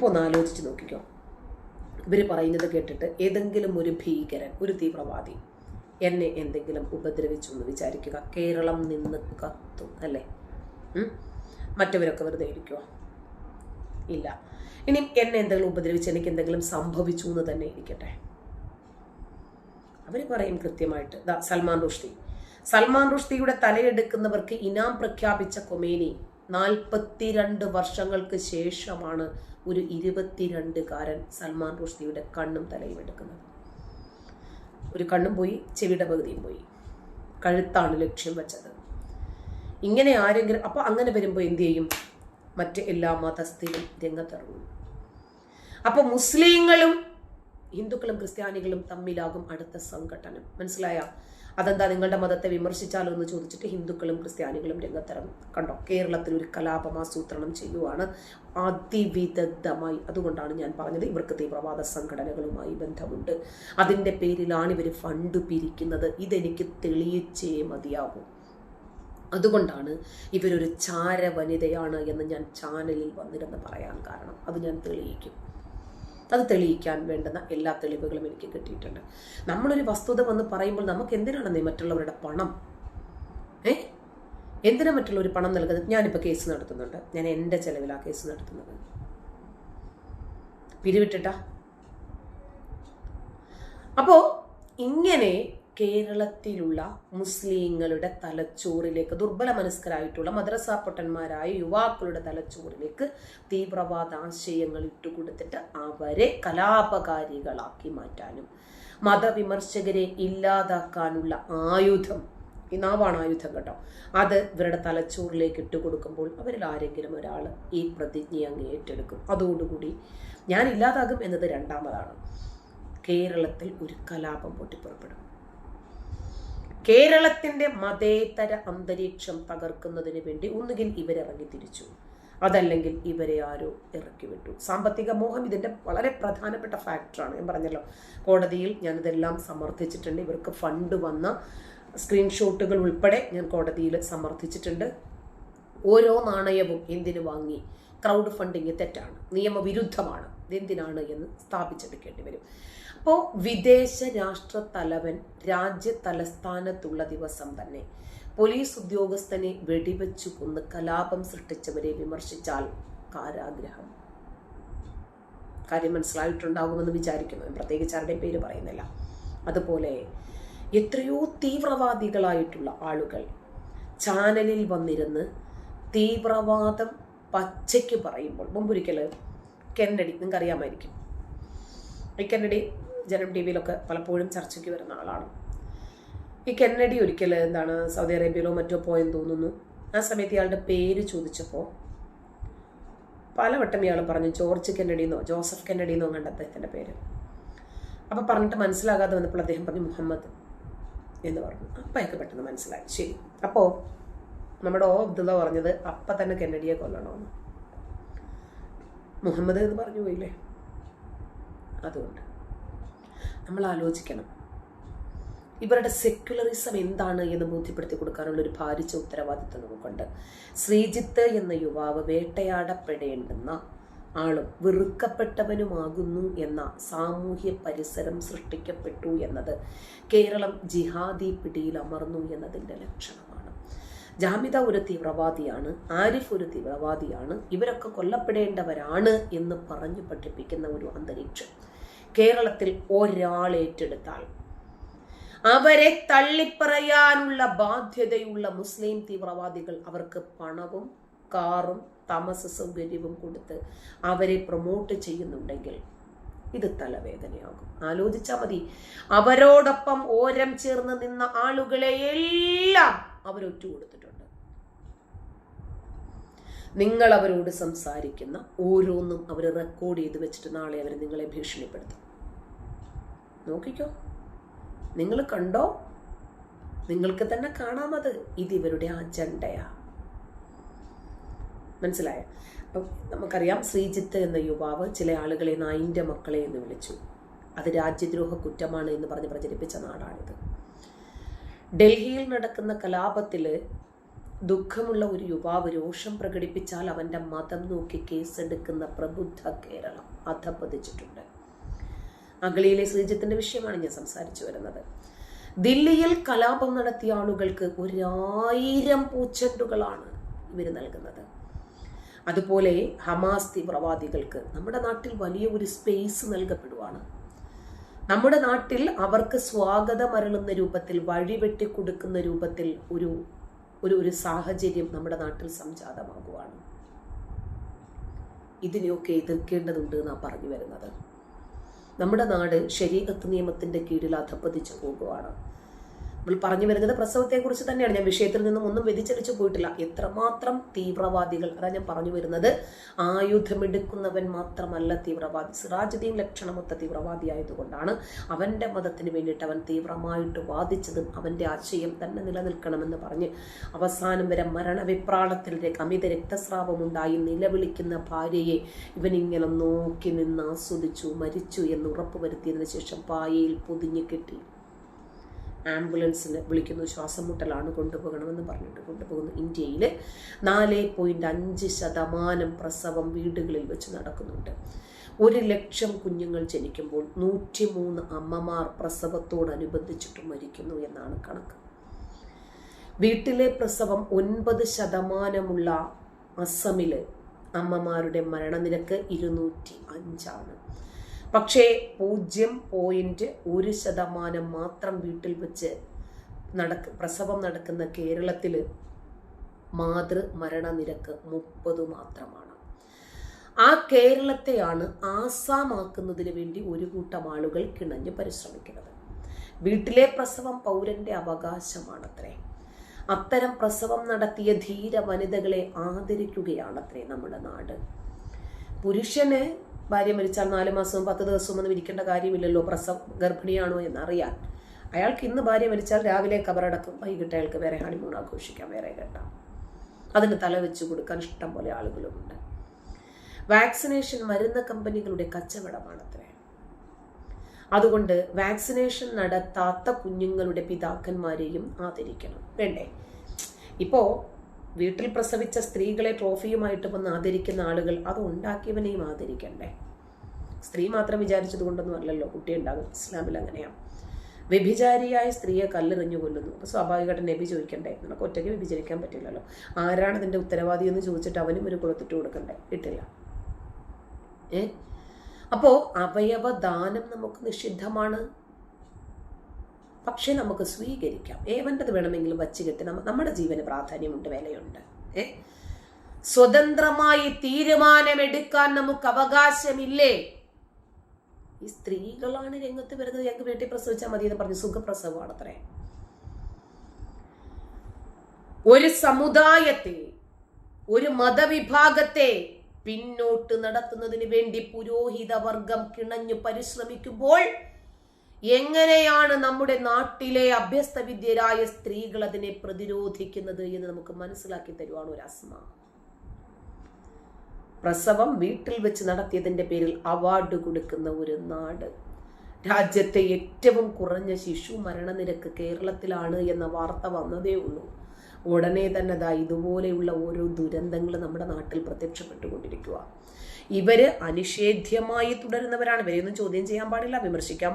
ഇപ്പോൾ ഒന്ന് ആലോചിച്ച് നോക്കിക്കോ. ഇവർ പറയുന്നത് കേട്ടിട്ട് ഏതെങ്കിലും ഒരു ഭീകരൻ ഒരു തീവ്രവാദി എന്നെ എന്തെങ്കിലും ഉപദ്രവിച്ചു എന്ന് വിചാരിക്കുക. കേരളം നിന്ന് കത്തും അല്ലേ? മറ്റവരൊക്കെ വെറുതെ ഇരിക്കുമോ ഇല്ല. ഇനി എന്നെ എന്തെങ്കിലും ഉപദ്രവിച്ച് എനിക്ക് എന്തെങ്കിലും സംഭവിച്ചു എന്ന് തന്നെ ഇരിക്കട്ടെ. അവർ പറയും കൃത്യമായിട്ട്. സൽമാൻ റുഷ്ദി. സൽമാൻ റുഷ്ദിയുടെ തലയെടുക്കുന്നവർക്ക് ഇനാം പ്രഖ്യാപിച്ച കൊമേനി നാൽപ്പത്തിരണ്ട് വർഷങ്ങൾക്ക് ശേഷമാണ് ഒരു ഇരുപത്തിരണ്ടുകാരൻ സൽമാൻ റുഷ്ദിയുടെ കണ്ണും തലയും എടുക്കുന്നത്. ഒരു കണ്ണും പോയി ചെവിയുടെ പകുതിയും പോയി. കഴുത്താണ് ലക്ഷ്യം വെച്ചത്. ഇങ്ങനെ ആരെങ്കിലും അപ്പോൾ അങ്ങനെ വരുമ്പോൾ എന്ത് ചെയ്യും? മറ്റ് എല്ലാ മതസ്ഥരും രംഗത്തിറങ്ങും. അപ്പോൾ മുസ്ലിങ്ങളും ഹിന്ദുക്കളും ക്രിസ്ത്യാനികളും തമ്മിലാകും അടുത്ത സംഘട്ടനം. മനസ്സിലായ? അതെന്താ നിങ്ങളുടെ മതത്തെ വിമർശിച്ചാലോ എന്ന് ചോദിച്ചിട്ട് ഹിന്ദുക്കളും ക്രിസ്ത്യാനികളും രംഗത്തിറങ്ങും. കണ്ടോ കേരളത്തിൽ ഒരു കലാപം ആസൂത്രണം ചെയ്യുവാണ്. അതിവിദഗ്ധമായി അതുകൊണ്ടാണ് ഞാൻ പറഞ്ഞത് ഇവർക്ക് തീവ്രവാദ സംഘടനകളുമായി ബന്ധമുണ്ട്. അതിന്റെ പേരിലാണ് ഇവർ ഫണ്ട് പിരിക്കുന്നത്. ഇതെനിക്ക് തെളിയിച്ചേ മതിയാകൂ. അതുകൊണ്ടാണ് ഇവരൊരു ചാര വനിതയാണ് എന്ന് ഞാൻ ചാനലിൽ വന്നിരുന്ന് പറയാൻ കാരണം. അത് ഞാൻ തെളിയിക്കും. അത് തെളിയിക്കാൻ വേണ്ടുന്ന എല്ലാ തെളിവുകളും എനിക്ക് കിട്ടിയിട്ടുണ്ട്. നമ്മളൊരു വസ്തുത വന്ന് പറയുമ്പോൾ നമുക്ക് എന്തിനാണ് നീ മറ്റുള്ളവരുടെ പണം? ഏ? എന്തിനാ മറ്റുള്ളവർ പണം നൽകുന്നത്? ഞാനിപ്പോൾ കേസ് നടത്തുന്നുണ്ട്. ഞാൻ എന്റെ ചെലവിലാണ് കേസ് നടത്തുന്നത്. പിരിവിട്ടിട്ടാ? അപ്പോൾ ഇങ്ങനെ കേരളത്തിലുള്ള മുസ്ലിങ്ങളുടെ തലച്ചോറിലേക്ക് ദുർബല മനസ്കരായിട്ടുള്ള മദ്രസ പൊട്ടന്മാരായ യുവാക്കളുടെ തലച്ചോറിലേക്ക് തീവ്രവാദ ആശയങ്ങൾ ഇട്ടുകൊടുത്തിട്ട് അവരെ കലാപകാരികളാക്കി മാറ്റാനും മതവിമർശകരെ ഇല്ലാതാക്കാനുള്ള ആയുധം ഈ നാവാണ് ആയുധം കേട്ടോ അത് ഇവരുടെ തലച്ചോറിലേക്ക് ഇട്ടുകൊടുക്കുമ്പോൾ അവരിൽ ആരെങ്കിലും ഒരാൾ ഈ പ്രതിജ്ഞ അങ്ങ് ഏറ്റെടുക്കും. അതോടുകൂടി ഞാൻ ഇല്ലാതാകും എന്നത് രണ്ടാമതാണ്. കേരളത്തിൽ ഒരു കലാപം പൊട്ടിപ്പുറപ്പെടും. കേരളത്തിന്റെ മതേതര അന്തരീക്ഷം തകർക്കുന്നതിന് വേണ്ടി ഒന്നുകിൽ ഇവരിറങ്ങി തിരിച്ചു. അതല്ലെങ്കിൽ ഇവരെ ആരോ ഇറക്കി വിട്ടു. സാമ്പത്തിക മോഹം ഇതിന്റെ വളരെ പ്രധാനപ്പെട്ട ഫാക്ടറാണ് ഞാൻ പറഞ്ഞല്ലോ കോടതിയിൽ ഞാനിതെല്ലാം സമർത്ഥിച്ചിട്ടുണ്ട്. ഇവർക്ക് ഫണ്ട് വന്ന സ്ക്രീൻഷോട്ടുകൾ ഉൾപ്പെടെ ഞാൻ കോടതിയിൽ സമർത്ഥിച്ചിട്ടുണ്ട്. ഓരോ നാണയവും എന്തിനു വാങ്ങി? ക്രൗഡ് ഫണ്ടിങ് തെറ്റാണ്. നിയമവിരുദ്ധമാണ്. ഇതെന്തിനാണ് എന്ന് സ്ഥാപിച്ചെടുക്കേണ്ടി വരും. അപ്പോൾ വിദേശ രാഷ്ട്ര തലവൻ രാജ്യ തലസ്ഥാനത്തുള്ള ദിവസം തന്നെ പോലീസ് ഉദ്യോഗസ്ഥനെ വെടിവെച്ചു കൊന്ന് കലാപം സൃഷ്ടിച്ചവരെ വിമർശിച്ചാൽ കാരാഗ്രഹം. കാര്യം മനസ്സിലായിട്ടുണ്ടാകുമെന്ന് വിചാരിക്കുന്നു. പ്രത്യേകിച്ച് ആരുടെയും പേര് പറയുന്നില്ല. അതുപോലെ എത്രയോ തീവ്രവാദികളായിട്ടുള്ള ആളുകൾ ചാനലിൽ വന്നിരുന്ന് തീവ്രവാദം പച്ചയ്ക്ക് പറയുമ്പോൾ മുമ്പൊരിക്കൽ കെന്നഡി നിങ്ങൾക്ക് അറിയാമായിരിക്കും ഈ കെന്നഡി ജനം ടി വിയിലൊക്കെ പലപ്പോഴും ചർച്ചയ്ക്ക് വരുന്ന ആളാണ്. ഈ കെന്നഡി ഒരിക്കൽ എന്താണ് സൗദി അറേബ്യയിലോ മറ്റോ പോയെന്ന് തോന്നുന്നു. ആ സമയത്ത് ഇയാളുടെ പേര് ചോദിച്ചപ്പോൾ പലവട്ടം ഇയാൾ പറഞ്ഞു ജോർജ് കെന്നഡി എന്നോ ജോസഫ് കെന്നഡി എന്നോ കണ്ട അദ്ദേഹത്തിന്റെ പേര്. അപ്പോൾ പറഞ്ഞിട്ട് മനസ്സിലാകാതെ വന്നപ്പോൾ അദ്ദേഹം പറഞ്ഞു മുഹമ്മദ് എന്ന് പറഞ്ഞു. അപ്പം അയാൾക്ക് പെട്ടെന്ന് മനസ്സിലായി. ശരി. അപ്പോൾ നമ്മുടെ ഓ അബ്ദുള്ള പറഞ്ഞത് അപ്പം തന്നെ കെന്നഡിയെ കൊല്ലണമെന്ന് മുഹമ്മദ് എന്ന് പറഞ്ഞു പോയില്ലേ? അതുകൊണ്ട് നമ്മൾ ആലോചിക്കണം. ഇവരുടെ സെക്യുലറിസം എന്താണ് എന്ന് ബോധ്യപ്പെടുത്തി കൊടുക്കാനുള്ള ഒരു ഭാരിച്ച ഉത്തരവാദിത്വം നമുക്കുണ്ട്. ശ്രീജിത്ത് എന്ന യുവാവ് വേട്ടയാടപ്പെടേണ്ടുന്ന ആളും വെറുക്കപ്പെട്ടവനുമാകുന്നു എന്ന സാമൂഹ്യ പരിസരം സൃഷ്ടിക്കപ്പെട്ടു എന്നത് കേരളം ജിഹാദി പിടിയിൽ അമർന്നു എന്നതിന്റെ ലക്ഷണമാണ് ജാമിദ ഒരു തീവ്രവാദിയാണ് ആരിഫ് ഒരു തീവ്രവാദിയാണ് ഇവരൊക്കെ കൊല്ലപ്പെടേണ്ടവരാണ് എന്ന് പറഞ്ഞു പഠിപ്പിക്കുന്ന ഒരു അന്തരീക്ഷം. കേരളത്തിൽ ഒരാൾ ഏറ്റെടുത്താൽ അവരെ തള്ളിപ്പറയാനുള്ള ബാധ്യതയുള്ള മുസ്ലിം തീവ്രവാദികൾ അവർക്ക് പണവും കാറും താമസ സൗകര്യവും കൊടുത്ത് അവരെ പ്രൊമോട്ട് ചെയ്യുന്നുണ്ടെങ്കിൽ ഇത് തലവേദനയാകും. ആലോചിച്ചാൽ മതി. അവരോടൊപ്പം ഓരം ചേർന്ന് നിന്ന ആളുകളെ എല്ലാം അവരൊറ്റ കൊടുത്തിട്ടുണ്ട് നിങ്ങൾ അവരോട് സംസാരിക്കുന്ന ഓരോന്നും അവർ റെക്കോർഡ് ചെയ്ത് വെച്ചിട്ട് നാളെ അവർ നിങ്ങളെ ഭീഷണിപ്പെടുത്തും. നോക്കിക്കോ. നിങ്ങൾ കണ്ടോ? നിങ്ങൾക്ക് തന്നെ കാണാമത്. ഇത് ഇവരുടെ അജണ്ടയാ. മനസ്സിലായ? അപ്പം നമുക്കറിയാം ശ്രീജിത്ത് എന്ന യുവാവ് ചില ആളുകളെ നായിന്റെ മക്കളെ എന്ന് വിളിച്ചു. അത് രാജ്യദ്രോഹ കുറ്റമാണ് എന്ന് പറഞ്ഞ് പ്രചരിപ്പിച്ച നാടാണിത്. ഡൽഹിയിൽ നടക്കുന്ന കലാപത്തിൽ ദുഃഖമുള്ള ഒരു യുവാവ് രോഷം പ്രകടിപ്പിച്ചാൽ അവന്റെ മതം നോക്കി കേസെടുക്കുന്ന പ്രബുദ്ധ കേരളം അധപ്പതിച്ചിട്ടുണ്ട് അഗളിയിലെ ശ്രീജിത്തിന്റെ വിഷയമാണ് ഞാൻ സംസാരിച്ചു വരുന്നത്. ദില്ലിയിൽ കലാപം നടത്തിയ ആളുകൾക്ക് ഒരായിരം പൂച്ചെണ്ടുകളാണ് ഇവർ നൽകുന്നത്. അതുപോലെ ഹമാസ് തീവ്രവാദികൾക്ക് നമ്മുടെ നാട്ടിൽ വലിയ ഒരു സ്പേസ് നൽകപ്പെടുവാണ്. നമ്മുടെ നാട്ടിൽ അവർക്ക് സ്വാഗതം അരുളുന്ന രൂപത്തിൽ വഴിവെട്ടി കൊടുക്കുന്ന രൂപത്തിൽ ഒരു ഒരു ഒരു സാഹചര്യം നമ്മുടെ നാട്ടിൽ സംജാതമാകുവാണ്. ഇതിനെയൊക്കെ എതിർക്കേണ്ടതുണ്ട് എന്നാണ് പറഞ്ഞു വരുന്നത്. നമ്മുടെ നാട് ശരീരത്ത് നിയമത്തിന്റെ കീഴിൽ അധപ്പതിച്ചു പോകുവാണ്. നമ്മൾ പറഞ്ഞു വരുന്നത് പ്രസവത്തെക്കുറിച്ച് തന്നെയാണ്. ഞാൻ വിഷയത്തിൽ നിന്നും ഒന്നും വ്യതിചലിച്ചു പോയിട്ടില്ല. എത്രമാത്രം തീവ്രവാദികൾ അതാ ഞാൻ പറഞ്ഞു വരുന്നത് ആയുധമെടുക്കുന്നവൻ മാത്രമല്ല തീവ്രവാദി. സിറാജുദ്ദീൻ ലക്ഷണമൊത്ത തീവ്രവാദി ആയതുകൊണ്ടാണ് അവന്റെ മതത്തിന് വേണ്ടിയിട്ട് അവൻ തീവ്രമായിട്ട് വാദിച്ചതും അവന്റെ ആശയം തന്നെ നിലനിൽക്കണമെന്ന് പറഞ്ഞ് അവസാനം വരെ മരണവിപ്രാളത്തിൽ അമിത രക്തസ്രാവമുണ്ടായി നിലവിളിക്കുന്ന ഭാര്യയെ ഇവനിങ്ങനെ നോക്കി നിന്ന് ആസ്വദിച്ചു മരിച്ചു എന്ന് ഉറപ്പുവരുത്തിയതിനു ശേഷം പായയിൽ പൊതിഞ്ഞു കെട്ടി. ആംബുലൻസിന് വിളിക്കുന്നു ശ്വാസം മുട്ടലാണ് കൊണ്ടുപോകണമെന്ന് പറഞ്ഞിട്ട് കൊണ്ടുപോകുന്നു. ഇന്ത്യയിൽ നാല് പോയിന്റ് അഞ്ച് ശതമാനം പ്രസവം വീടുകളിൽ വെച്ച് നടക്കുന്നുണ്ട്. ഒരു ലക്ഷം കുഞ്ഞുങ്ങൾ ജനിക്കുമ്പോൾ നൂറ്റിമൂന്ന് അമ്മമാർ പ്രസവത്തോടനുബന്ധിച്ചിട്ട് മരിക്കുന്നു എന്നാണ് കണക്ക്. വീട്ടിലെ പ്രസവം ഒൻപത് ശതമാനമുള്ള അസമിൽ അമ്മമാരുടെ മരണനിരക്ക് ഇരുന്നൂറ്റി അഞ്ചാണ്. പക്ഷേ പൂജ്യം പോയിന്റ് ഒരു ശതമാനം മാത്രം വീട്ടിൽ വെച്ച് നടക്ക പ്രസവം നടക്കുന്ന കേരളത്തിൽ മാതൃ മരണനിരക്ക് മുപ്പത് മാത്രമാണ്. ആ കേരളത്തെയാണ് ആസാമാക്കുന്നതിന് വേണ്ടി ഒരു കൂട്ടം ആളുകൾ കിണഞ്ഞ് പരിശ്രമിക്കുന്നത്. വീട്ടിലെ പ്രസവം പൗരന്റെ അവകാശമാണത്രേ. അത്തരം പ്രസവം നടത്തിയ ധീര വനിതകളെ ആദരിക്കുകയാണത്രേ നമ്മുടെ നാട്. പുരുഷന് ഭാര്യ മരിച്ചാൽ നാല് മാസവും പത്ത് ദിവസവും ഒന്നും ഇരിക്കേണ്ട കാര്യമില്ലല്ലോ പ്രസവ ഗർഭിണിയാണോ എന്നറിയാൻ. അയാൾക്ക് ഇന്ന് ഭാര്യ മരിച്ചാൽ രാവിലെ കബറടക്കും വൈകിട്ട് അയാൾക്ക് വേറെ ഹണിമൂൺ ആഘോഷിക്കാം വേറെ കേട്ടാം അതിന് തല വെച്ച് കൊടുക്കാൻ ഇഷ്ടം പോലെ ആളുകളുമുണ്ട്. വാക്സിനേഷൻ മരുന്ന് കമ്പനികളുടെ കച്ചവടമാണത്രേ. അതുകൊണ്ട് വാക്സിനേഷൻ നടത്താത്ത കുഞ്ഞുങ്ങളുടെ പിതാക്കന്മാരെയും ആദരിക്കണം. വേണ്ടേ? ഇപ്പോ വീട്ടിൽ പ്രസവിച്ച സ്ത്രീകളെ ട്രോഫിയുമായിട്ട് വന്ന് ആദരിക്കുന്ന ആളുകൾ അത് ഉണ്ടാക്കിയവനെയും ആദരിക്കണ്ടേ? സ്ത്രീ മാത്രം വിചാരിച്ചത് കൊണ്ടൊന്നും അല്ലല്ലോ കുട്ടി ഉണ്ടാകും. ഇസ്ലാമിൽ അങ്ങനെയാണ് വ്യഭിചാരിയായ സ്ത്രീയെ കല്ലെറിഞ്ഞു കൊല്ലുന്നു. അപ്പോൾ സ്വാഭാവികമായിട്ട് നബി ചോദിക്കണ്ടേ? നിനക്ക് ഒറ്റയ്ക്ക് വ്യഭിചരിക്കാൻ പറ്റില്ലല്ലോ. ആരാണ് ഇതിന്റെ ഉത്തരവാദി എന്ന് ചോദിച്ചിട്ട് അവനും ഒരു കുളത്തിട്ട് കൊടുക്കണ്ടേ? ഇട്ടില്ല ഏ? അപ്പോ അവയവദാനം നമുക്ക് നിഷിദ്ധമാണ്. പക്ഷെ നമുക്ക് സ്വീകരിക്കാം. ഏവന്റെത് വേണമെങ്കിലും വച്ച് കെട്ടി നമ്മ നമ്മുടെ ജീവന് പ്രാധാന്യമുണ്ട് വിലയുണ്ട്. ഏ? സ്വതന്ത്രമായി തീരുമാനമെടുക്കാൻ നമുക്ക് അവകാശമില്ലേ? ഈ സ്ത്രീകളാണ് രംഗത്ത് വരുന്നത്. ഞങ്ങൾക്ക് വീട്ടിൽ പ്രസവിച്ചാൽ മതി എന്ന് പറഞ്ഞ് സുഖപ്രസവമാണ് അത്രേ ഒരു സമുദായത്തെ ഒരു മതവിഭാഗത്തെ പിന്നോട്ട് നടത്തുന്നതിന് വേണ്ടി പുരോഹിത വർഗം കിണഞ്ഞു പരിശ്രമിക്കുമ്പോൾ എങ്ങനെയാണ് നമ്മുടെ നാട്ടിലെ അഭ്യസ്തവിദ്യരായ സ്ത്രീകൾ അതിനെ പ്രതിരോധിക്കുന്നത് എന്ന് നമുക്ക് മനസ്സിലാക്കി തരുവാണ് ഒരു അസ്മ. പ്രസവം വീട്ടിൽ വെച്ച് നടത്തിയതിന്റെ പേരിൽ അവാർഡ് കൊടുക്കുന്ന ഒരു നാട്. രാജ്യത്തെ ഏറ്റവും കുറഞ്ഞ ശിശു മരണനിരക്ക് കേരളത്തിലാണ് എന്ന വാർത്ത വന്നതേ ഉള്ളൂ. ഉടനെ തന്നെ ദാ ഇതുപോലെയുള്ള ഓരോ ദുരന്തങ്ങൾ നമ്മുടെ നാട്ടിൽ പ്രത്യക്ഷപ്പെട്ടുകൊണ്ടിരിക്കുക ഇവർ അനിഷേധ്യമായി തുടരുന്നവരാണ്. ഇവരെയൊന്നും ചോദ്യം ചെയ്യാൻ പാടില്ല വിമർശിക്കാം